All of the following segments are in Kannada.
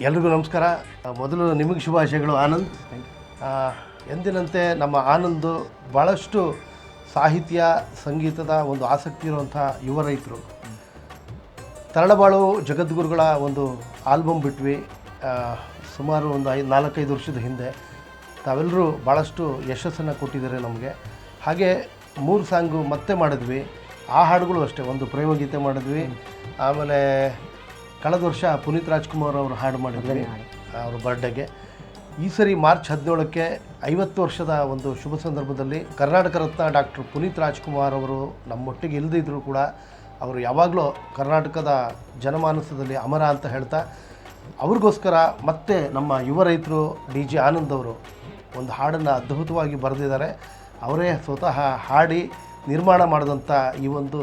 ಎಲ್ರಿಗೂ ನಮಸ್ಕಾರ. ಮೊದಲು ನಿಮಗೆ ಶುಭಾಶಯಗಳು, ಆನಂದ್. ಎಂದಿನಂತೆ ನಮ್ಮ ಆನಂದ್ ಭಾಳಷ್ಟು ಸಾಹಿತ್ಯ, ಸಂಗೀತದ ಒಂದು ಆಸಕ್ತಿ ಇರುವಂಥ ಯುವ ರೈತರು. ತರಳಬಾಳು ಜಗದ್ಗುರುಗಳ ಒಂದು ಆಲ್ಬಮ್ ಬಿಟ್ವಿ ಸುಮಾರು ಒಂದು ಐದು ನಾಲ್ಕೈದು ವರ್ಷದ ಹಿಂದೆ. ತಾವೆಲ್ಲರೂ ಭಾಳಷ್ಟು ಯಶಸ್ಸನ್ನು ಕೊಟ್ಟಿದ್ದಾರೆ ನಮಗೆ. ಹಾಗೆ ಮೂರು ಸಾಂಗು ಮತ್ತೆ ಮಾಡಿದ್ವಿ. ಆ ಹಾಡುಗಳು ಅಷ್ಟೇ, ಒಂದು ಪ್ರೇಮಗೀತೆ ಮಾಡಿದ್ವಿ. ಆಮೇಲೆ ಕಳೆದ ವರ್ಷ ಪುನೀತ್ ರಾಜ್ಕುಮಾರ್ ಅವರು ಹಾಡು ಮಾಡಿದ್ದಾರೆ ಅವ್ರ ಬರ್ಡೇಗೆ ಈ ಸರಿ ಮಾರ್ಚ್ ಹದಿನೇಳಕ್ಕೆ ಐವತ್ತು ವರ್ಷದ ಒಂದು ಶುಭ ಸಂದರ್ಭದಲ್ಲಿ ಕರ್ನಾಟಕ ರತ್ನ ಡಾಕ್ಟರ್ ಪುನೀತ್ ರಾಜ್ಕುಮಾರ್ ಅವರು ನಮ್ಮೊಟ್ಟಿಗೆ ಇಲ್ಲದಿದ್ದರೂ ಕೂಡ ಅವರು ಯಾವಾಗಲೂ ಕರ್ನಾಟಕದ ಜನಮಾನಸದಲ್ಲಿ ಅಮರ ಅಂತ ಹೇಳ್ತಾ ಅವ್ರಿಗೋಸ್ಕರ ಮತ್ತೆ ನಮ್ಮ ಯುವ ರೈತರು ಡಿ ಜಿ ಆನಂದ್ ಅವರು ಒಂದು ಹಾಡನ್ನು ಅದ್ಭುತವಾಗಿ ಬರೆದಿದ್ದಾರೆ. ಅವರೇ ಸ್ವತಃ ಹಾಡಿ ನಿರ್ಮಾಣ ಮಾಡಿದಂಥ ಈ ಒಂದು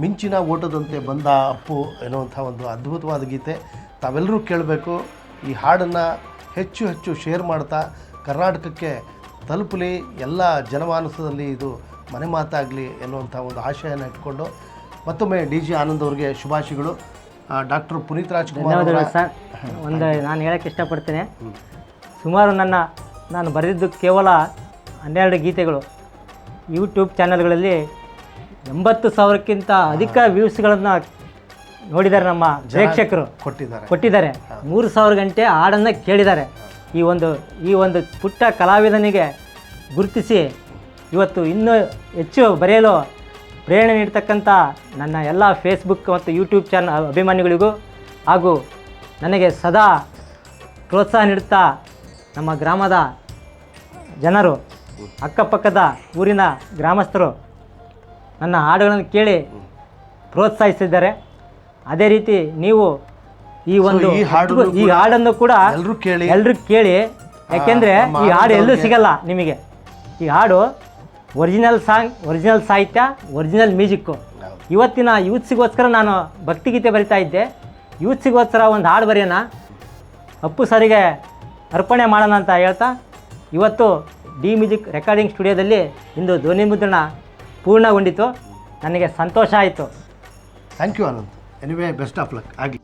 ಮಿಂಚಿನ ಓಟದಂತೆ ಬಂದ ಅಪ್ಪು ಎನ್ನುವಂಥ ಒಂದು ಅದ್ಭುತವಾದ ಗೀತೆ. ತಾವೆಲ್ಲರೂ ಕೇಳಬೇಕು. ಈ ಹಾಡನ್ನು ಹೆಚ್ಚು ಹೆಚ್ಚು ಶೇರ್ ಮಾಡ್ತಾ ಕರ್ನಾಟಕಕ್ಕೆ ತಲುಪಲಿ ಎಲ್ಲ ಜನಮಾನಸದಲ್ಲಿ ಇದು ಮನೆ ಮಾತಾಗಲಿ ಎನ್ನುವಂಥ ಒಂದು ಆಶಯನ ಇಟ್ಕೊಂಡು ಮತ್ತೊಮ್ಮೆ ಡಿ ಜಿ ಆನಂದ್ ಅವರಿಗೆ ಶುಭಾಶಯಗಳು. Doctor Puneeth Rajkumar sir. ಒಂದು ನಾನು ಹೇಳಕ್ಕೆ ಇಷ್ಟಪಡ್ತೇನೆ. ಸುಮಾರು ನನ್ನ ನಾನು ಬರೆದಿದ್ದು ಕೇವಲ ಹನ್ನೆರಡು ಗೀತೆಗಳು. ಯೂಟ್ಯೂಬ್ ಚಾನಲ್ಗಳಲ್ಲಿ ಎಂಬತ್ತು ಸಾವಿರಕ್ಕಿಂತ ಅಧಿಕ ವ್ಯೂಸ್ಗಳನ್ನು ನೋಡಿದ್ದಾರೆ ನಮ್ಮ ಪ್ರೇಕ್ಷಕರು. ಕೊಟ್ಟಿದ್ದಾರೆ. ಕೊಟ್ಟಿದ್ದಾರೆ. ಮೂರು ಸಾವಿರ ಗಂಟೆ ಹಾಡನ್ನು ಕೇಳಿದ್ದಾರೆ. ಈ ಒಂದು ಈ ಒಂದು ಪುಟ್ಟ ಕಲಾವಿದನಿಗೆ ಗುರುತಿಸಿ ಇವತ್ತು ಇನ್ನೂ ಹೆಚ್ಚು ಬರೆಯಲು ಪ್ರೇರಣೆ ನೀಡ್ತಕ್ಕಂಥ ನನ್ನ ಎಲ್ಲ ಫೇಸ್ಬುಕ್ ಮತ್ತು ಯೂಟ್ಯೂಬ್ ಚಾನಲ್ ಅಭಿಮಾನಿಗಳಿಗೂ ಹಾಗೂ ನನಗೆ ಸದಾ ಪ್ರೋತ್ಸಾಹ ನೀಡುತ್ತಾ ನಮ್ಮ ಗ್ರಾಮದ ಜನರು ಅಕ್ಕಪಕ್ಕದ ಊರಿನ ಗ್ರಾಮಸ್ಥರು ನನ್ನ ಹಾಡುಗಳನ್ನು ಕೇಳಿ ಪ್ರೋತ್ಸಾಹಿಸಿದ್ದಾರೆ. ಅದೇ ರೀತಿ ನೀವು ಈ ಒಂದು ಈ ಹಾಡನ್ನು ಈ ಹಾಡನ್ನು ಕೂಡ ಎಲ್ಲರೂ ಕೇಳಿ. ಎಲ್ಲರೂ ಕೇಳಿ. ಯಾಕೆಂದ್ರೆ ಈ ಹಾಡು ಎಲ್ಲೂ ಸಿಗಲ್ಲ ನಿಮಗೆ. ಈ ಹಾಡು ಒರಿಜಿನಲ್ ಸಾಂಗ್ ಒರಿಜಿನಲ್ ಸಾಹಿತ್ಯ ಒರಿಜಿನಲ್ ಮ್ಯೂಸಿಕ್ಕು. ಇವತ್ತಿನ ಯೂತ್ಸಿಗೋಸ್ಕರ ನಾನು ಭಕ್ತಿಗೀತೆ ಬರಿತಾ ಇದ್ದೆ. ಯೂತ್ಸಿಗೋಸ್ಕರ ಒಂದು ಹಾಡು ಬರೆಯೋಣ. ಅಪ್ಪು ಸರಿಗೆ ಅರ್ಪಣೆ ಮಾಡೋಣ ಅಂತ ಹೇಳ್ತಾ ಇವತ್ತು ಡಿ ಮ್ಯೂಸಿಕ್ ರೆಕಾರ್ಡಿಂಗ್ ಸ್ಟುಡಿಯೋದಲ್ಲಿ ಇಂದು ಧ್ವನಿ ಮುದ್ರಣ ಪೂರ್ಣಗೊಂಡಿತು. ನನಗೆ ಸಂತೋಷ ಆಯಿತು. Thank you Ananth anyway best of luck ಆಗಲಿ